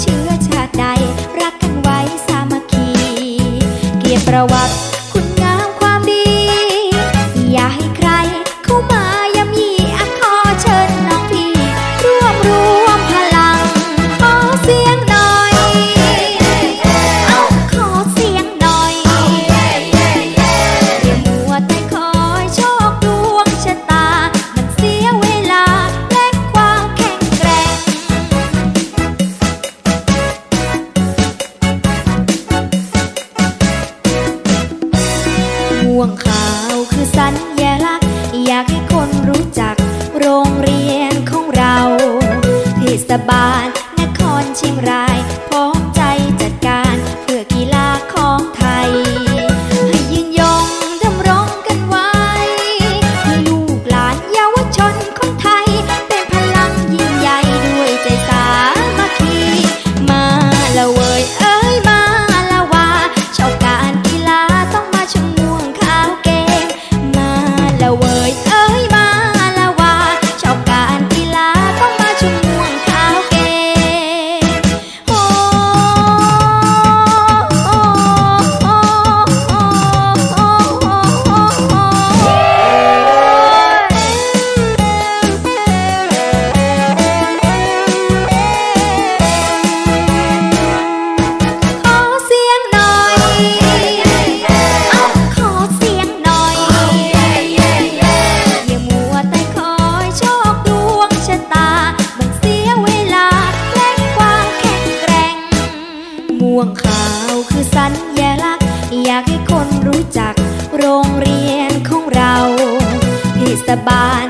เชื่อชาติใด รักกันไว้สามัคคี เกียรติประวัติ โรงเรียนของเราที่สบาล อยากให้คนรู้จักโรงเรียนของเราที่สบาล